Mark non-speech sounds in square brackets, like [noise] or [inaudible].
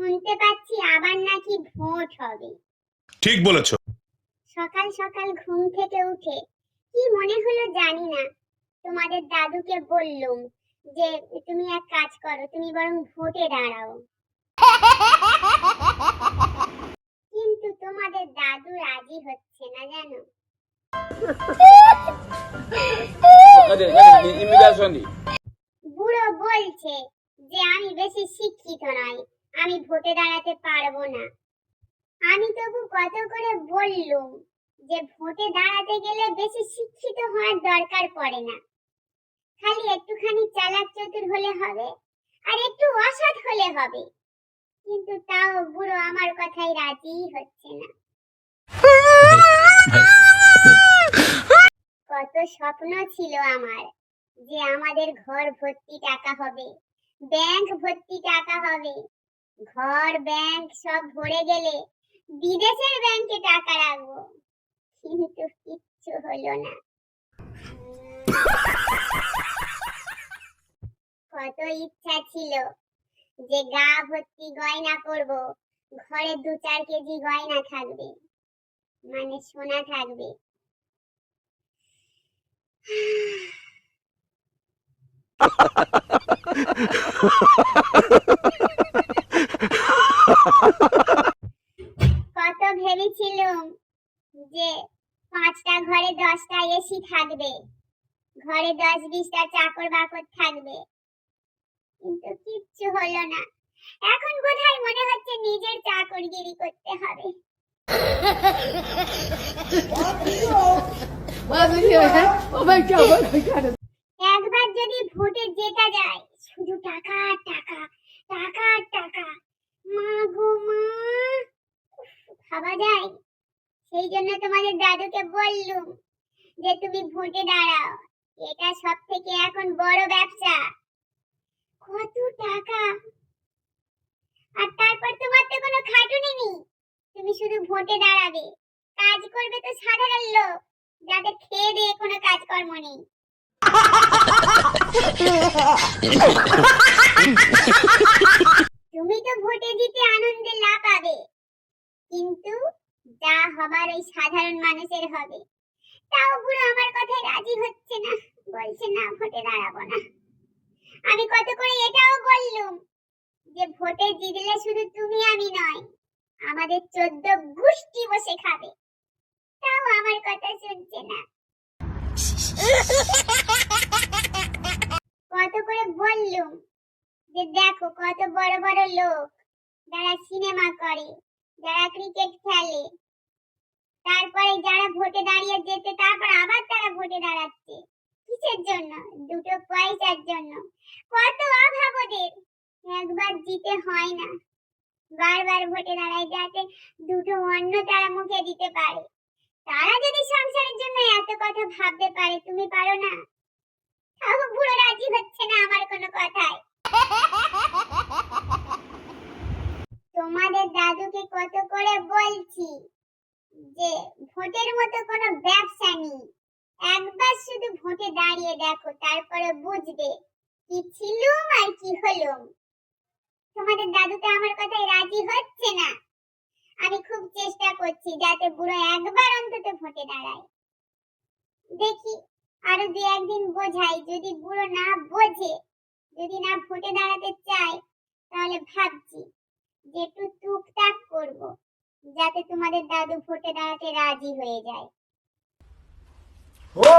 শুনতে পাচ্ছি আবার নাকি ভোট হবে। ঠিক বলেছ। সকাল সকাল ঘুম থেকে উঠে কি মনে হলো জানি না তোমাদের দাদুকে বললুম যে তুমি এক কাজ করো তুমি বরং ভোটে দাঁড়াও। কিন্তু তোমাদের দাদু রাজি হচ্ছে না জানো. বুড়ো বলছে যে আমি বেশি শিক্ষিত নই আমি ভোটে দাঁড়াতে পারব না। আমি তবু কত করে বললুম যে ভোটে দাঁড়াতে গেলে বেশি শিক্ষিত হওয়ার দরকার পড়ে না। খালি একটুখানি চালাক চতুর হলে হবে আর একটু অসৎ হলে হবে। কিন্তু তাও বুড়ো আমার কথাই রাজি হচ্ছে না। কত স্বপ্ন ছিল আমার যে আমাদের ঘর ভর্তি টাকা হবে, ব্যাংক ভর্তি টাকা হবে ঘর ব্যাংক সব ভরে গেলে বিদেশের ব্যাংকে টাকা রাখব। কিন্তু কিচ্ছু হলো না। কত ইচ্ছা ছিল যে গা ভর্তি গয়না করব। ঘরে দু চার কেজি গয়না থাকবে। মানে সোনা থাকবে। কত [laughs] যে পাঁচটা ঘরে দশটা এসি থাকবে। ঘরে দশ বিশটা চাকর বাকর থাকবে। কিন্তু কিচ্ছু হলো না। এখন বোধহয় মনে হচ্ছে নিজের চাকরগিরি করতে হবে। একবার যদি ভোটে জেতা যায়, শুধু টাকা টাকা টাকা টাকা। মা গো মা ভাবা যায়। সেই জন্য তোমাদের দাদুকে বললুম যে তুমি ভোটে দাঁড়াও। এটা সব থেকে এখন বড় ব্যবসা। কত টাকা? আর তারপর তোমার তো কোনো খাটুনি নেই। তুমি শুধু ভোটে দাঁড়াবে। কাজ করবে তো সাধারণ লোক, যাদের খেয়ে দিয়ে কোনো কাজকর্ম নেই। তুমি তো ভোটে জিতে আনন্দে লাভ পাবে কিন্তু যা হবার ওই সাধারণ মানুষের হবে। তাও বুড়ো আমার কথায় রাজি হচ্ছে না। বলছে, না, ভোটে দাঁড়াবো না। আমি কত করে এটাও বললুম যে, ভোটে জিতলে শুধু তুমি, আমি নয়, আমাদের চোদ্দ গোষ্ঠী বসে খাবে তাও আমার কথা শুনছে না। কত করে বললুম যে, দেখো, কত বড় বড় লোক যারা সিনেমা করে যারা ক্রিকেট খেলে, তারপরে যারা ভোটে দাঁড়িয়ে যেতে তারপর আবার তারা ভোটে দাঁড়াচ্ছে। কিসের জন্য? দুটো পয়সার জন্য। কত অভাব ওদের। একবার জিতে হয় না। বারবার ভোটে দাঁড়ায় যাতে দুটো অন্ন তারা মুখে দিতে পারে। তারা যদি সংসারের জন্য এত কথা ভাবতে পারে, তুমি পারো না? তাও বুড়ো রাজি হচ্ছে না আমার কোনো কথায় তোমাদের দাদুকে কত করে বলছি যে ভোটের মতো কোনো ব্যবসা নেই। একবার শুধু ভোটে দাঁড়িয়ে দেখো, তারপরে বুঝবে কি আর কি তোমাদের দাদু তো আমার কথায় রাজি হচ্ছে না। আমি খুব চেষ্টা করছি যাতে বুড়ো একবার অন্তত ভোটে দাঁড়ায়। দেখি, আরও দু একদিন বোঝাই। যদি বুড়ো না বোঝে, যদি না ভোটে দাঁড়াতে চায়, তাহলে ভাবছি যে একটু টুকটাক করব। যাতে তোমাদের দাদু ভোটে দাঁড়াতে রাজি হয়ে যায়। ও!